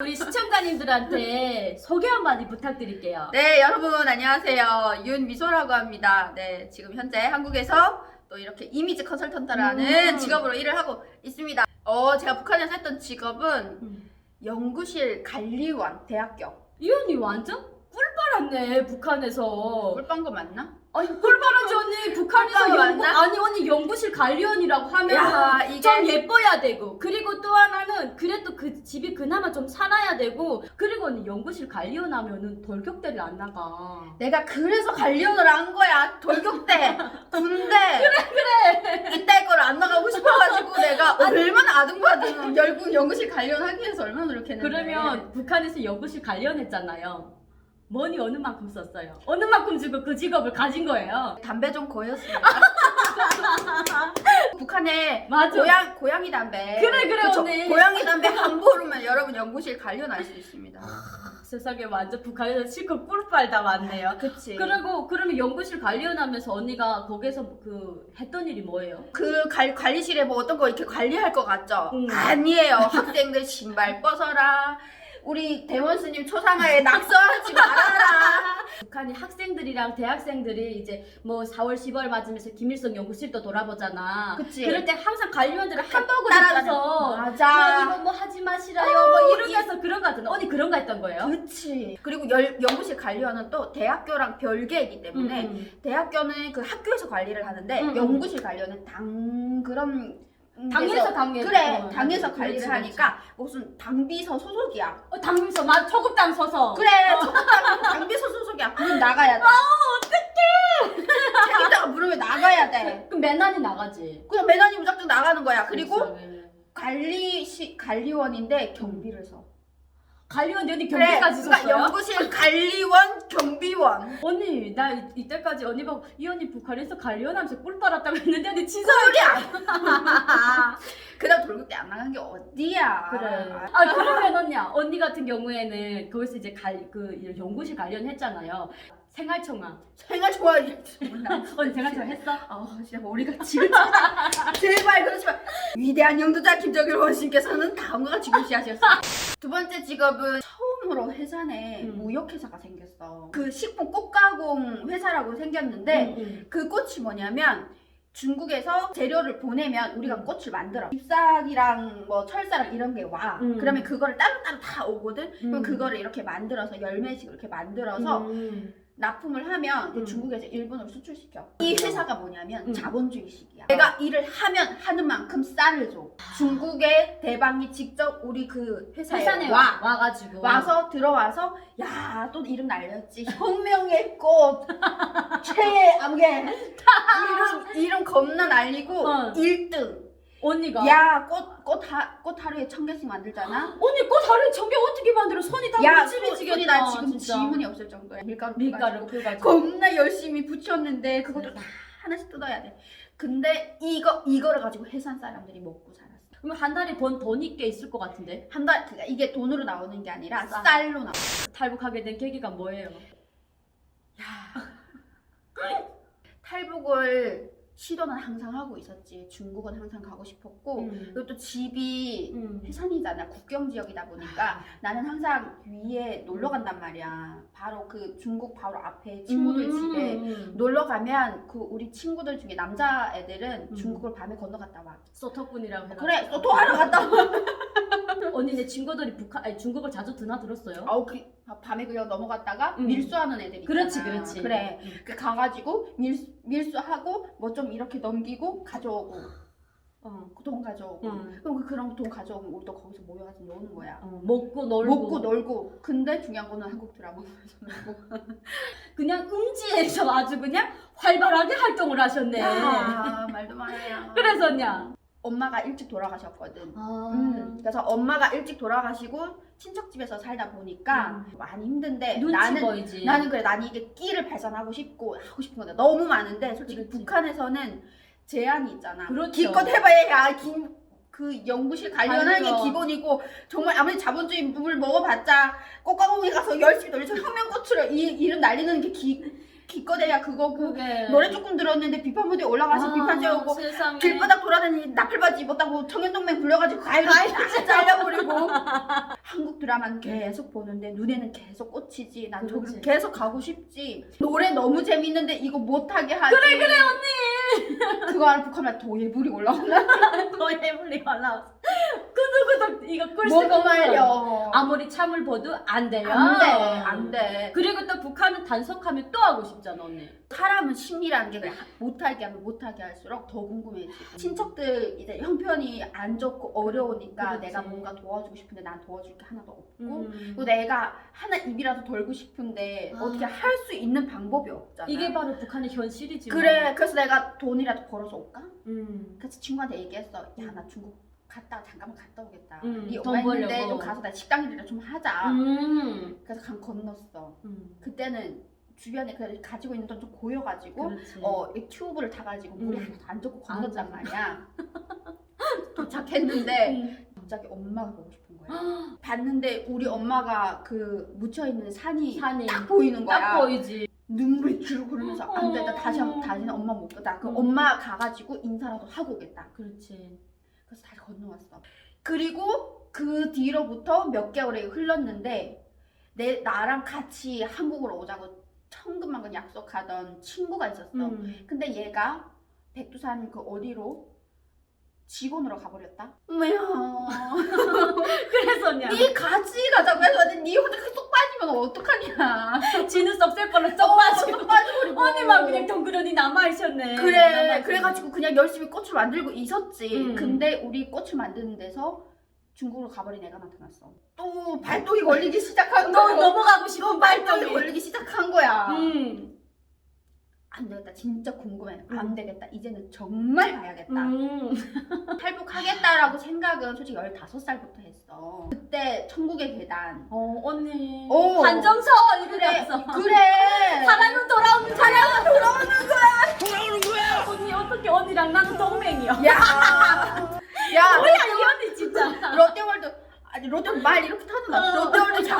우리 시청자님들한테 소개 한마디 부탁드릴게요. 네, 여러분 안녕하세요. 윤미소라고 합니다. 네, 지금 현재 한국에서 또 이렇게 이미지 컨설턴트라는 음. 직업으로 일을 하고 있습니다. 어, 제가 북한에서 했던 직업은 음. 연구실 관리원 대학교. 이 언니 완전 꿀 빨았네 북한에서. 꿀빵 거 맞나? 아니 꿀 빨았지 언니 북한에서 꿀빨 연구 맞나? 아니 언니 연구실 관리원이라고 하면 야, 이게 좀 예뻐야 되고 그리고 또 하나는 그래도 그 집이 그나마 좀 살아야 되고 그리고 언니 연구실 관리원 하면은 돌격대를 안 나가. 내가 그래서 관리원을 한 거야. 돌격대, 군대. 그래, 그래. 이따위 거를 안 나가고 싶어가지고 내가 얼마나 아등바등 결국 연구실 관리원 하기 위해서 얼마나 노력했는데. 그러면 북한에서 연구실 관리원 했잖아요. 머니 어느 만큼 썼어요? 어느 만큼 주고 그 직업을 가진 거예요? 담배 좀 거였습니다. 북한에 맞아. 고양 고양이 담배. 그래, 그래, 그쵸? 언니. 고양이 담배 한 보루면 여러분 연구실 관련할 수 있습니다. 세상에 완전 북한에서 실컷 꿀 빨 다 왔네요. 그치. 그리고 그러면 연구실 관리원 하면서 언니가 거기서 그 했던 일이 뭐예요? 그 관, 관리실에 뭐 어떤 거 이렇게 관리할 것 같죠? 음. 아니에요. 학생들 신발 벗어라. 우리 대원 스님 초상화에 낙서하지 말아라. 북한이 학생들이랑 대학생들이 이제 뭐 4월 10월 맞으면서 김일성 연구실도 돌아보잖아. 그치. 그럴 때 항상 관리원들을 한복을 맞아. 뭐 이거 뭐 하지 마시라요 뭐 이러면서 그런 거 같은데 언니 그런 거 했던 거예요? 그치. 그리고 열, 연구실 관리원은 또 대학교랑 별개이기 때문에 음, 대학교는 그 학교에서 관리를 하는데 음, 음. 연구실 관리원은 당 그런 음. 당에서 당에 그래 어, 당에서 그렇지, 관리를 그렇지. 하니까 무슨 당비서 소속이야. 어, 당에서 막 초급당 서서 그래 저당 당비서 소속이야. 그럼 나가야 돼. 아 어떡해. 책임자가 부르면 나가야 돼. 그럼 맨날이 나가지. 그냥 매너니 무작정 나가는 거야. 그리고 세상에. 관리시 관리원인데 경비를 서. 관리원 언니 그래. 경비까지 그러니까 썼어요? 연구실 관리원 경비원. 언니 나 이- 이때까지 언니 보고 이 언니 북한에서 관리원 하면서 꿀 빨았다고 했는데 언니 소리야. 그다음 돌격대 안 나간 게 어디야. 그래. 아 그러면 언니야 언니 같은 경우에는 거기서 이제 갈 그 연구실 관련 했잖아요. 생활청아. 생활 좋아해. 언니 생활청아 했어? 아 진짜 머리가 지금 제발 그렇지 마 위대한 영도자 김정일 원신께서는 다음과 같이 글씨하셨습니다 두 번째 직업은 처음으로 회사 내 음. 무역회사가 생겼어 그 식품 꽃가공 회사라고 생겼는데 응, 응. 그 꽃이 뭐냐면 중국에서 재료를 보내면 우리가 음. 꽃을 만들어 잎사귀랑 뭐 철사랑 이런 게 와 음. 그러면 그거를 따로따로 다 오거든 그럼 음. 그거를 이렇게 만들어서 열매식으로 이렇게 만들어서 음. 납품을 하면 그 음. 중국에서 일본으로 수출시켜. 이 회사가 뭐냐면 음. 자본주의식이야. 내가 일을 하면 하는 만큼 쌀을 줘. 중국의 대방이 직접 우리 그 회사에 회사에 와. 와 와가지고 와서 들어와서 야 또 이름 날렸지 혁명의 꽃 최암게 이름 이름 겁나 날리고 어. 1등 언니가 야 꽃꽃꽃 하루에 천 개씩 만들잖아 언니 꽃 하루에 천개 어떻게 만들어? 손이 다야 무지개지겠다. 손이 나 지금. 지문이 없을 정도야 밀가루 밀가루 펴가지고. 그가지고 겁나 열심히 붙였는데 그것도 다 하나씩 뜯어야 돼. 근데 이거 이거를 가지고 해산 사람들이 먹고 살았어. 그럼 한 달에 번 돈이 꽤 있을 것 같은데 한 달, 그러니까 이게 돈으로 나오는 게 아니라 쌀. 쌀로 나와. 탈북하게 된 계기가 뭐예요? 탈북을 시도는 항상 하고 있었지. 중국은 항상 가고 싶었고 음. 그리고 또 집이 음. 해산이잖아. 국경 지역이다 보니까 나는 항상 위에 놀러 간단 말이야. 바로 그 중국 바로 앞에 친구들 음. 집에 음. 놀러 가면 그 우리 친구들 중에 남자 애들은 음. 중국을 밤에 건너갔다 와. 소터꾼이라고 해가지고. 그래, 또 하러 갔다 와. 언니 내 친구들이 북한 아니 중국을 자주 드나들었어요. 아우 그 밤에 그냥 넘어갔다가 음. 밀수하는 애들 있잖아. 그렇지 그렇지. 그래. 음. 그 가가지고 밀 밀수하고 뭐 좀 이렇게 넘기고 가져오고 어. 그 돈 가져오고. 응. 그럼 그 그런 돈 가져오면 우리도 거기서 모여가지고 노는 거야. 어, 먹고 놀고 먹고 놀고. 근데 중요한 거는 한국 드라마 놀고. 그냥 음지에서 아주 그냥 활발하게 활동을 하셨네. 아 말도 말아요. 그래서냐? 엄마가 일찍 돌아가셨거든. 아. 음, 그래서 엄마가 일찍 돌아가시고 친척 집에서 살다 보니까 많이 힘든데 눈치 나는 보이지. 나는 그래 나는 이게 끼를 발산하고 싶고 하고 싶은 건데 너무 많은데 솔직히 그렇지. 북한에서는 제한이 있잖아. 그렇죠. 기껏 해봐야 김, 그 연구실 관련하는 게 아니요. 기본이고 정말 아무리 자본주의 물 먹어봤자 꽃가공에 가서 열심히 놀려서 혁명꽃으로 이 이름 날리는 게 기, 기껏해야 그거고 그게. 노래 조금 들었는데 비판 무대 올라가서 아, 비판 세우고 세상에. 길바닥 돌아다니 나팔바지 입었다고 청년동맹 불려가지고 가위로 다 잘려버리고. 한국 드라마는 계속 보는데 눈에는 계속 꽂히지. 난 그렇지. 계속 가고 싶지. 노래 너무 재밌는데 이거 못하게 하지. 그래 그래 언니 그거 알아 북한말 도예불이 올라오나 너의 물리 올라왔어. 구독구독 이거 꿀 뭐가 말려 아무리 참을 봐도 안 돼요. 안 돼 안 돼 그리고 또 북한은 단속하면 또 하고 싶잖아 언니. 사람은 심리라는 게 그냥 못하게 하면 못하게 할수록 더 궁금해지고 친척들 이제 형편이 안 좋고 어려우니까 그렇지. 내가 뭔가 도와주고 싶은데 난 도와줄 게 하나도 없고 음. 그리고 내가 하나 입이라도 돌고 싶은데 아. 어떻게 할 수 있는 방법이 없잖아 이게 바로 북한의 현실이지. 뭐. 그래 그래서 내가 돈이라도 벌어서 올까? 음. 그래서 친구한테 얘기했어 야 나 중국 갔다 잠깐만 갔다 오겠다 음, 네 돈 엄마 있는데 벌려고. 좀 가서 나 식당 일이라 좀 하자 음. 그래서 강 건넜어 음. 그때는 주변에 그 가지고 있는 돈 좀 고여가지고 그렇지. 어, 이 튜브를 타가지고 물에 음. 하나도 안 젖고 안 건넜단. 말이야. 도착했는데 음. 갑자기 엄마가 보고 싶은 거야. 봤는데 우리 엄마가 그 묻혀 있는 산이 산이 딱 보이는 거야. 딱 보이지. 눈물이 줄고 그러면서 안 돼, 나 다시 한- 어. 다시는 엄마 못 가다. 그 음. 엄마 가가지고 인사라도 하고 오겠다. 그렇지. 그래서 다시 건너왔어. 그리고 그 뒤로부터 몇 개월이 흘렀는데 내 나랑 같이 한국으로 오자고 천근만근 약속하던 친구가 있었어. 음. 근데 얘가 백두산 그 어디로 직원으로 가버렸다. 왜요? 그래서 냐 네 같이 가자고 해서 네 혼자 쏙 빠지면 어떡하냐. 지는 썩셀 걸로 썩 어, 빠지고. 쏙 빠져버리고. 언니만 그냥 덩그러니 남아있었네. 그래. 남아있었네. 그래가지고 그냥 열심히 꽃을 만들고 있었지. 음. 근데 우리 꽃을 만드는 데서 중국으로 가버린 애가 나타났어. 또 발동이 걸리기 시작한 너 거야. 넘어가고 싶은 발동이 발동이. 걸리기 시작한 거야. 음. 안 되겠다. 진짜 궁금해. 음. 안 되겠다. 이제는 정말 가야겠다. 음. 탈북하겠다라고 생각은 솔직히 15살부터 했어. 그때 천국의 계단. 어 언니. 오. 반정서 그래, 이랬어. 그래. 사랑은 돌아오는 사랑은 돌아오는 거야. 돌아오는 거야! 언니 어떻게 언니랑 나는 동맹이야. 야, 야, 뭐야 이 언니 진짜. 롯데월드. 아니 롯데월드 말 이렇게 타는다. 어. 롯데월드 자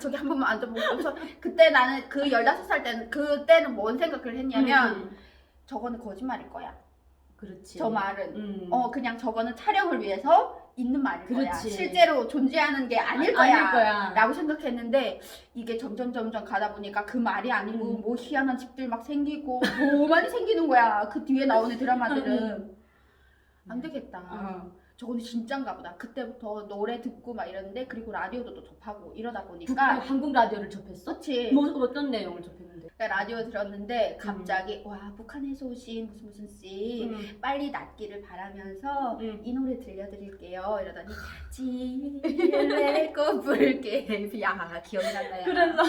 저기 한 번만 앉아보고. 그래서 그때 나는 그 15살 때는 그때는 뭔 생각을 했냐면 음. 저거는 거짓말일 거야. 그렇지. 저 말은. 음. 어 그냥 저거는 촬영을 위해서 있는 말일 거야. 그렇지. 실제로 존재하는 게 아닐 아, 거야. 아닐 거야. 라고 생각했는데 이게 점점 점점 가다 보니까 그 말이 아니고 음. 뭐 희한한 집들 막 생기고 뭐 많이 생기는 거야. 그 뒤에 나오는 드라마들은 안 되겠다. 어. 저거는 진짠가 보다. 그때부터 노래 듣고 막 이러는데 그리고 라디오도 또 접하고 이러다 보니까 한국 라디오를 접했어? 그렇지. 뭐 어떤 내용을 접했는데? 그러니까 라디오 들었는데 갑자기 와 북한에서 오신 무슨 무슨 씨 음. 빨리 낫기를 바라면서 음. 이 노래 들려드릴게요. 이러더니 지레 꽃불게 야 기억이 난다 야. 그래서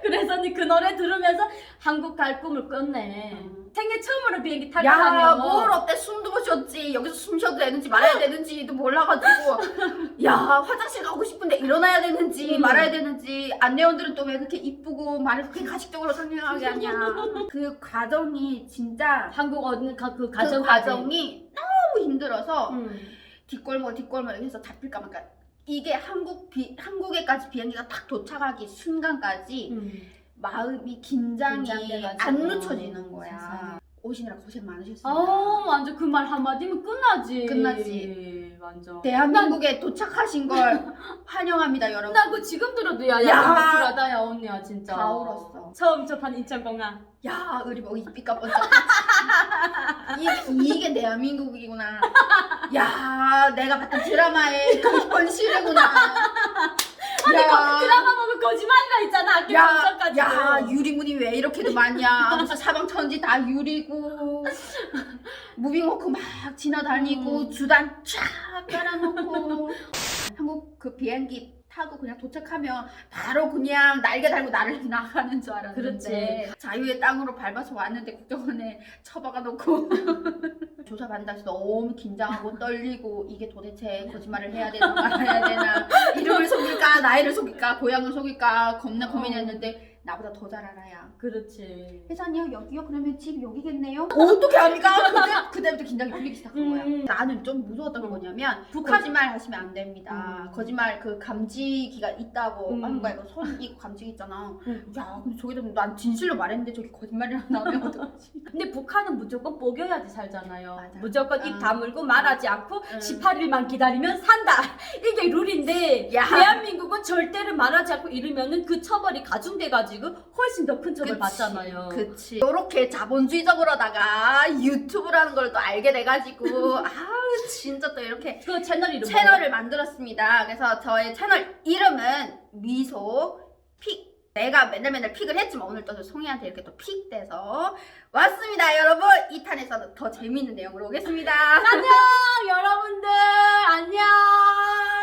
그래서 그 노래 들으면서 한국 갈 꿈을 꿨네. 음. 생애 처음으로 비행기 타고 야, 다녀. 뭘 어때? 숨도 못 쉬었지. 여기서 숨 쉬어도 되는지 말아야 되는지도 몰라가지고. 야, 화장실 가고 싶은데 일어나야 되는지 음. 말아야 되는지. 안내원들은 또 왜 그렇게 이쁘고 말을 그렇게 가식적으로 상냥하게 하냐. 그 과정이 진짜 한국 어느 가, 그그 가정 과정이 너무 힘들어서 음. 뒷골목 뒷골목 해서 잡힐까 말까. 이게 한국 비, 한국에까지 비행기가 딱 도착하기 순간까지 음. 마음이 긴장이 긴장돼가지고. 안 늦춰지는 거야. 세상에. 오시느라 고생 많으셨습니다. 아 완전 그 말 한마디면 끝나지. 끝나지. 완전. 대한민국에 도착하신 걸 환영합니다, 여러분. 나그 지금 들어도 야, 야. 야, 불하다, 야, 언니야, 진짜. 다 울었어. 처음 접한 인천공항. 야, 우리 뭐 이삐까 번쩍. 이게, 이게 대한민국이구나. 야, 내가 봤던 드라마의 그 현실이구나. 언니, 거, 드라마 보면 거짓말가 있잖아, 학교 야, 정서까지. 야, 유리문이 왜 이렇게도 많냐. 무슨 사방천지 다 유리고. 무빙워크 막 지나다니고, 음. 주단 쫙 깔아놓고. 한국 그 비행기 타고 그냥 도착하면 바로 그냥 날개 달고 나를 나가는 줄 알았는데 자유의 땅으로 밟아서 왔는데 국정원에 처박아 놓고 조사받는다 해서 너무 긴장하고 떨리고 이게 도대체 거짓말을 해야 되나 말아야 되나 이름을 속일까 나이를 속일까 고향을 속일까 겁나 고민했는데 나보다 더 잘 알아야. 그렇지. 회사니요 여기요 그러면 집 여기겠네요. 어떻게 합니까? 그때 그때부터 긴장이 풀리기 시작한 거야. 음. 나는 좀 무서웠던 게 뭐냐면 북한- 거짓말 하시면 안 됩니다. 음. 거짓말 그 감지기가 있다고 음. 하는 거야. 이거 손 이거 감지기 있잖아. 음. 야 근데 저기다 난 진실로 말했는데 저기 거짓말이라 나오면 어떡하지? 근데 북한은 무조건 뽀겨야지 살잖아요. 맞아. 무조건 입 아. 다물고 말하지 않고 응. 18일만 기다리면 산다. 이게 룰인데 야. 대한민국은 절대로 말하지 않고 이러면은 그 처벌이 가중돼가지고 훨씬 더 큰 처벌 그치. 받잖아요. 그치. 이렇게 자본주의적으로다가 유튜브라는 걸 또 알게 돼가지고 아 진짜 또 이렇게 그 채널 이름 채널을 만들었습니다. 그래서 저의 채널 이름은 미소 픽. 내가 맨날 맨날 픽을 했지만 오늘 또 송이한테 이렇게 또 픽돼서 왔습니다. 여러분 2탄에서는 더 재밌는 내용으로 오겠습니다. 안녕 여러분들 안녕.